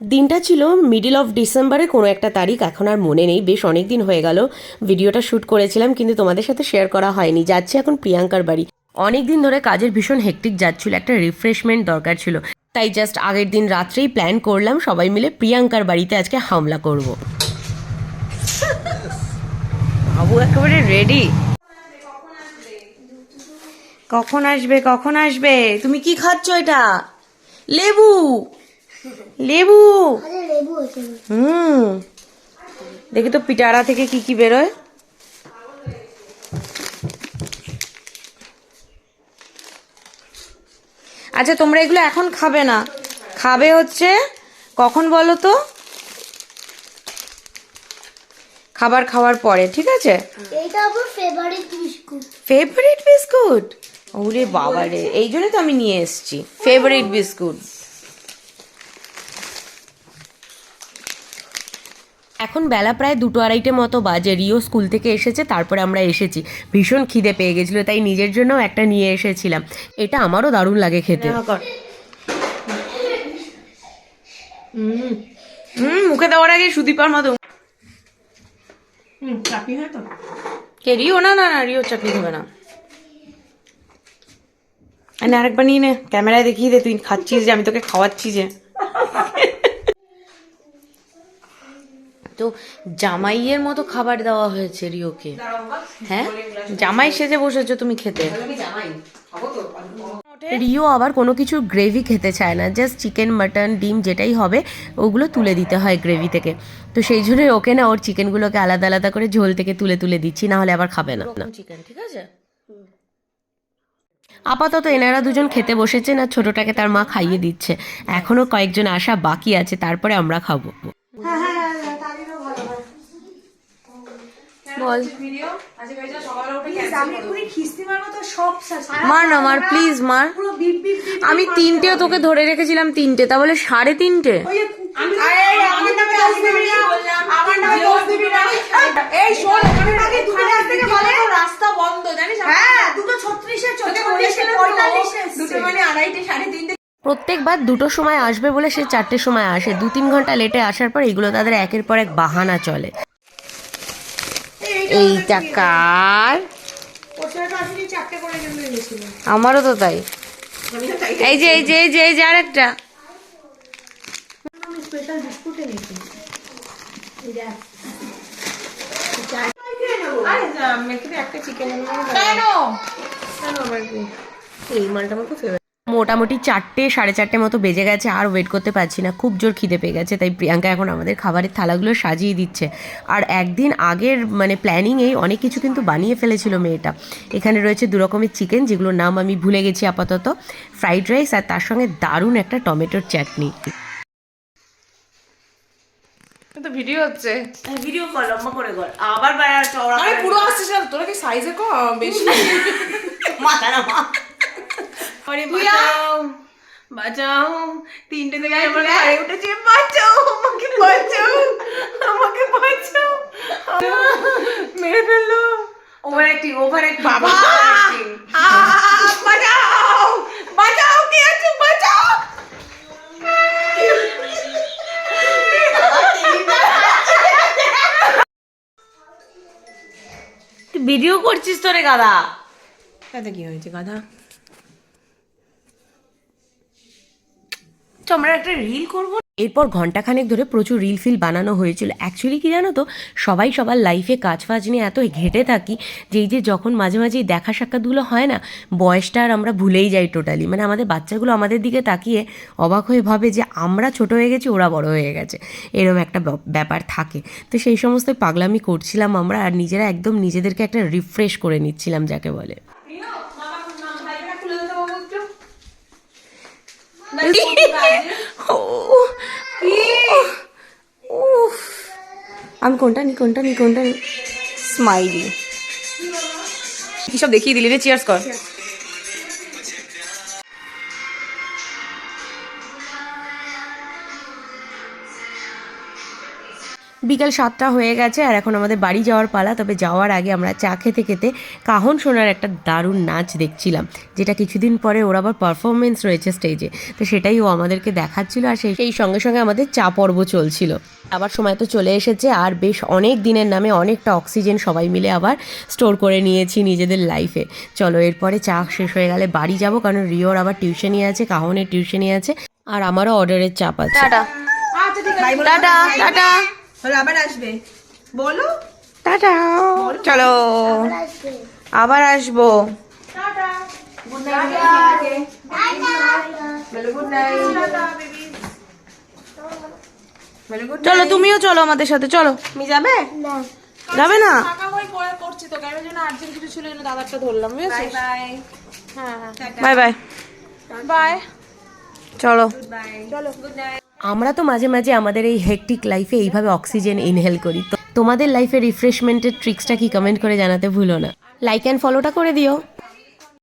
দিনটা ছিল middle of ডিসেম্বরে কোনো একটা তারিখ এখন আর মনে নেই। বেশ অনেক দিন হয়ে গেল ভিডিওটা শ্যুট করেছিলাম কিন্তু তোমাদের সাথে শেয়ার করা হয়নি। যাচ্ছে এখন প্রিয়াঙ্কার বাড়ি। অনেক দিন ধরে কাজের ভীষণ হেকটিক যাচ্ছিল একটা রিফ্রেশমেন্ট দরকার ছিল। তাই জাস্ট আগের দিন রাত্রেই প্ল্যান করলাম সবাই মিলে প্রিয়াঙ্কার বাড়িতে আজকে হামলা করব। বাবু একেবারে রেডি কখন আসবে কখন আসবে? তুমি কি খাচ্ছ এটা? লেবু! লেবু। হুম। দেখি তো পিটারা থেকে কি কি বেরোয়। আচ্ছা তোমরা এগুলো এখন খাবে না। খাবে হচ্ছে কখন বলো তো? খাবার খাওয়ার পরে ঠিক আছে? Favourite biscuit. Favourite biscuit? ওরে বাবা রে এই জন্য তো আমি নিয়ে এসেছি। Favourite biscuit. এখন বেলা প্রায় দুটো আড়াইটে মতো বাজে। রিও স্কুল থেকে এসেছে তারপরে আমরা এসেছি। ভীষণ খিদে পেয়ে গেছিল তাই নিজের জন্যও একটা নিয়ে এসেছিলাম। এটা আমারও দারুণ লাগে খেতে। হুম হুম মুখে দেওয়ার আগে সুদীপার মতো চাটনি হয় তো? কে রিও? না না না রিও চাটনি খাবে না। আর আরেকবার নিয়ে নে ক্যামেরায় দেখিয়ে দে তুই খাচ্ছিস যে আমি তোকে খাওয়াচ্ছি যে। তো জামাইয়ের মতো খাবার দেওয়া হয়েছে রিওকে। হ্যাঁ? জামাই সেজে বসেছো তুমি খেতে। রিও আবার কোনো কিছু গ্রেভি খেতে চায় না জাস্ট চিকেন মাটন ডিম যেটাই হবে ওগুলো তুলে দিতে হয় গ্রেভি থেকে। তো সেই জন্যই ওকে না ওর চিকেনগুলোকে আলাদা আলাদা করে ঝোল থেকে তুলে তুলে দিচ্ছি না হলে আবার খাবে না। চিকেন ঠিক আছে? আপাতত এনারা দুজন খেতে বসেছে না ছোটটাকে তার মা খাইয়ে দিচ্ছে। এখনও কয়েকজন আসা বাকি আছে তারপরে আমরা খাব। বল আমি সব সা- মার না মার প্লিজ মার। আমি তিনটেও তোকে ধরে রেখেছিলাম তিনটে। তা বলে সাড়ে তিনটে বলে রাস্তা বন্ধ জানিস? হ্যাঁ দুটো ছত্রিশে চল্লিশে দুটো মানে আড়াইটে সাড়ে তিনটে। প্রত্যেকবার দুটো সময় আসবে বলে সে চারটের সময় আসে। দু তিন ঘণ্টা লেটে আসার পর এগুলো তাদের একের পর এক বাহানা চলে। এইটা কার? আমারও তো তাই। এই যে এই যে এই যে এই যে আরেকটা। এই মালটা আমার খুব মোটামুটি চারটে সাড়ে চারটে মতো বেজে গেছে আর ওয়েট করতে পারছি না। খুব জোর খিদে পেয়ে গেছে তাই প্রিয়াঙ্কা এখন আমাদের খাবারের থালাগুলো সাজিয়ে দিচ্ছে। আর একদিন আগের মানে প্ল্যানিংয়েই অনেক কিছু কিন্তু বানিয়ে ফেলেছিল মেয়েটা। এখানে রয়েছে দু রকমের চিকেন যেগুলোর নাম আমি ভুলে গেছি আপাতত। ফ্রাইড রাইস আর তার সঙ্গে দারুণ একটা টমেটোর চাটনি তো ভিডিও হচ্ছে। ভিডিও কল লম্বা করে কর আবার বাইরে চওড়া আরে পুরো আসছিস না তোরা কি সাইজে কম বেশি? মাথা না আরে বাঁচাও বাঁচাও তিনটে থেকে আমার ঘরে উঠেছে বাঁচাও আমাকে বাঁচাও আমাকে বাঁচাও মেরে ফেলল ওভার অ্যাক্টিং ওভার অ্যাক্টিং বাবা বাঁচাও বাঁচাও কে আছে বাঁচাও ভিডিও করছিস তোরে গাদা তাতে কি হয়েছে গাধা তো আমরা একটা রিল করব। এরপর ঘন্টাখানেক ধরে প্রচুর রিল ফিল বানানো হয়েছিল। অ্যাকচুয়ালি কি জানো তো, সবাই সবার লাইফে কাজ ফাজ নিয়ে এত ঘেটে থাকি যে এই যে যখন মাঝে মাঝে দেখা সাক্ষাৎগুলো হয় না, বয়সটা আর আমরা ভুলেই যাই টোটালি মানে আমাদের বাচ্চাগুলো আমাদের দিকে তাকিয়ে অবাক হয়ে ভাবে যে আমরা ছোট হয়ে গেছি, ওরা বড় হয়ে গেছে। এরকম একটা ব্যাপার থাকে। তো সেই সমস্ত পাগলামি করছিলাম আমরা আর নিজেরা একদম নিজেদেরকে একটা রিফ্রেশ করে নিচ্ছিলাম, যাকে বলে। আমি কোনটা নি কোনটা নি কোনটা নি স্মাইলি কি সব দেখিয়ে দিলি রে চিয়ার্স কর বিকাল সাতটা হয়ে গেছে আর এখন আমাদের বাড়ি যাওয়ার পালা তবে যাওয়ার আগে আমরা চা খেতে খেতে কাহন সোনার একটা দারুণ নাচ দেখছিলাম যেটা কিছুদিন পরে ওর আবার পারফরমেন্স রয়েছে স্টেজে তো সেটাই ও আমাদেরকে দেখাচ্ছিল আর সেই সেই সঙ্গে সঙ্গে আমাদের চা পর্ব চলছিল। আবার সময় তো চলে এসেছে আর বেশ অনেক দিনের নামে অনেকটা অক্সিজেন সবাই মিলে আবার স্টোর করে নিয়েছি নিজেদের লাইফে চলো এরপরে চা শেষ হয়ে গেলে বাড়ি যাব কারণ রিওর আবার টিউশনই আছে কাহনের টিউশনই আছে আর আমারও অর্ডারের চাপ আছে। টাটা। আচ্ছা আছে। Tata tata. তাহলে আবার আসবে। বলো। টাটা। চলো। আবার আসব। চলো তুমিও চলো আমাদের সাথে। চলো। তুমি যাবে? না। যাবে না? বুঝেছিস? বাই হ্যাঁ হ্যাঁ। Bye bye. বাই চলো। চলো। Good night. আমরা তো মাঝে মাঝে আমাদের এই হেকটিক লাইফে এইভাবে অক্সিজেন ইনহেল করি। তো তোমাদের লাইফে রিফ্রেশমেন্টের ট্রিক্সটা কি কমেন্ট করে জানাতে ভুলো না। লাইক অ্যান্ড ফলোটা করে দিও।